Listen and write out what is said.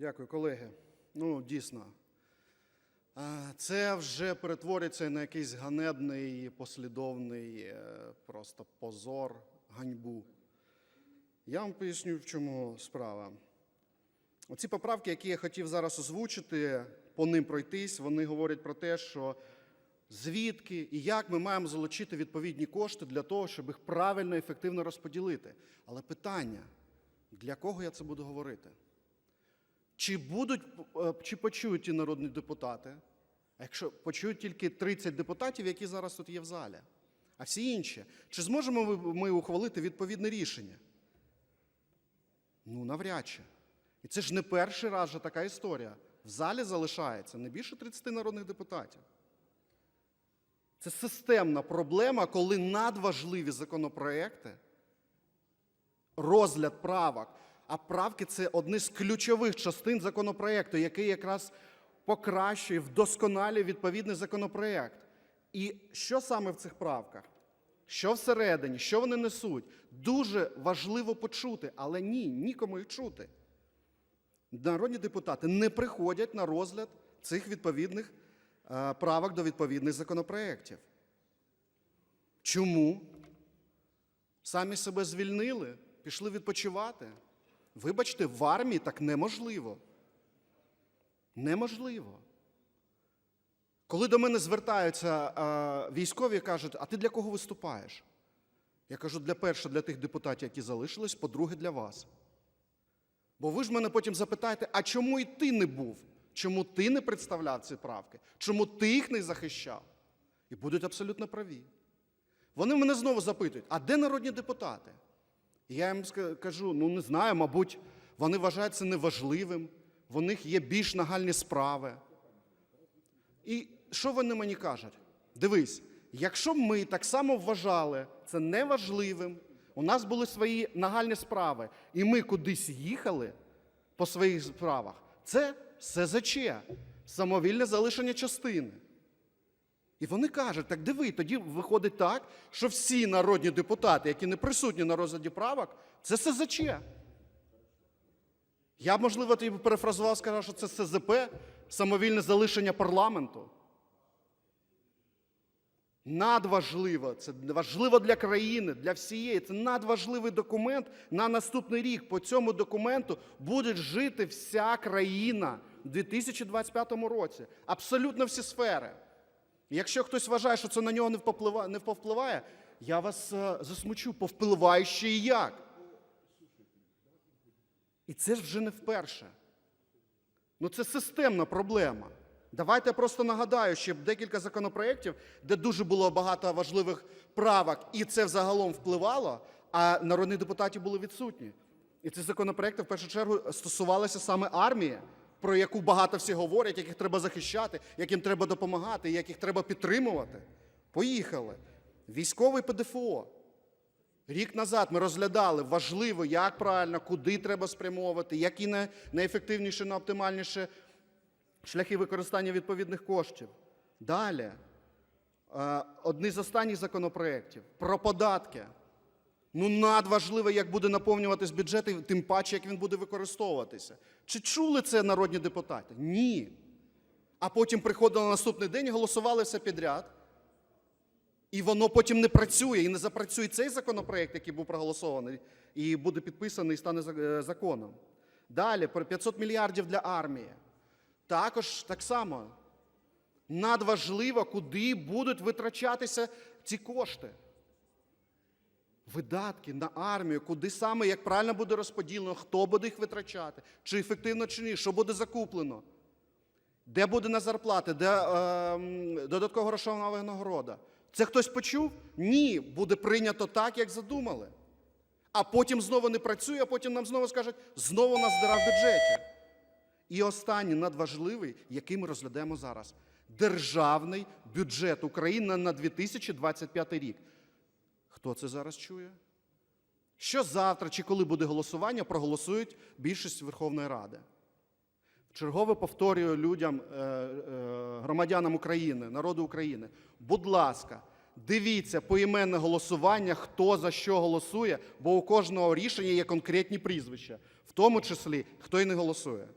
Дякую, колеги. Ну, дійсно, це вже перетвориться на якийсь ганебний, послідовний е, просто позор, ганьбу. Я вам поясню, в чому справа. Оці поправки, які я хотів зараз озвучити, по ним пройтись, вони говорять про те, що звідки і як ми маємо залучити відповідні кошти для того, щоб їх правильно і ефективно розподілити. Але питання, для кого я це буду говорити? Чи будуть, е, чи почують ті народні депутати? Якщо почують тільки 30 депутатів, які зараз тут є в залі, а всі інші, чи зможемо ми ухвалити відповідне рішення? Ну, навряд чи. І це ж не перший раз же така історія. В залі залишається не більше 30 народних депутатів. Це системна проблема, коли надважливі законопроекти, розгляд правок, а правки це одні з ключових частин законопроекту, який якраз покращує, вдосконалює відповідний законопроект. І що саме в цих правках? Що всередині, що вони несуть? Дуже важливо почути, але ні, нікому їх чути. Народні депутати не приходять на розгляд цих відповідних е, правок до відповідних законопроєктів. Чому? Самі себе звільнили, пішли відпочивати. Вибачте, в армії так неможливо. Неможливо. Коли до мене звертаються е, військові кажуть, а ти для кого виступаєш? Я кажу, для перше, для тих депутатів, які залишились, по-друге, для вас. Бо ви ж мене потім запитаєте, а чому і ти не був? Чому ти не представляв ці правки? Чому ти їх не захищав? І будуть абсолютно праві. Вони мене знову запитують, а де народні депутати? Я їм кажу, ну не знаю, мабуть, вони вважають це неважливим, в них є більш нагальні справи. І що вони мені кажуть? Дивись, якщо б ми так само вважали це неважливим, у нас були свої нагальні справи, і ми кудись їхали по своїх справах, це СЗЧ, самовільне залишення частини. І вони кажуть, так диви, тоді виходить так, що всі народні депутати, які не присутні на розгляді правок, це СЗЧ. Я можливо, тоді перефразував, сказав, що це СЗП, самовільне залишення парламенту. Надважливо, це важливо для країни, для всієї. Це надважливий документ на наступний рік. По цьому документу буде жити вся країна у 2025 році. Абсолютно всі сфери. Якщо хтось вважає, що це на нього не повпливає, я вас е, засмучу, повпливає ще і як. І це ж вже не вперше. Ну це системна проблема. Давайте я просто нагадаю, що декілька законопроєктів, де дуже було багато важливих правок, і це взагалом впливало, а народні депутати були відсутні. І ці законопроєкти в першу чергу стосувалися саме армії, про яку багато всі говорять, яких треба захищати, яким треба допомагати, яких треба підтримувати. Поїхали. Військовий ПДФО. Рік назад ми розглядали важливо, як правильно, куди треба спрямовувати, які най- найефективніші, найоптимальніші шляхи використання відповідних коштів. Далі, е, одні з останніх законопроєктів про податки. Ну, надважливо, як буде наповнюватись бюджет, і тим паче, як він буде використовуватися. Чи чули це народні депутати? Ні. А потім приходили на наступний день голосували все підряд. І воно потім не працює, і не запрацює цей законопроект, який був проголосований, і буде підписаний і стане е, законом. Далі, про 500 мільярдів для армії. Також так само надважливо, куди будуть витрачатися ці кошти. Видатки на армію, куди саме, як правильно буде розподілено, хто буде їх витрачати, чи ефективно, чи ні, що буде закуплено, де буде на зарплати, де е, додаткова грошова винагорода. Це хтось почув? Ні, буде прийнято так, як задумали. А потім знову не працює, а потім нам знову скажуть, знову нас дира в бюджеті. І останній надважливий, який ми розглядаємо зараз державний бюджет України на 2025 рік. Хто це зараз чує? Що завтра чи коли буде голосування, проголосують більшість Верховної Ради. Чергове повторюю людям, е, е, громадянам України, народу України. Будь ласка, дивіться поіменне голосування, хто за що голосує, бо у кожного рішення є конкретні прізвища, в тому числі хто і не голосує.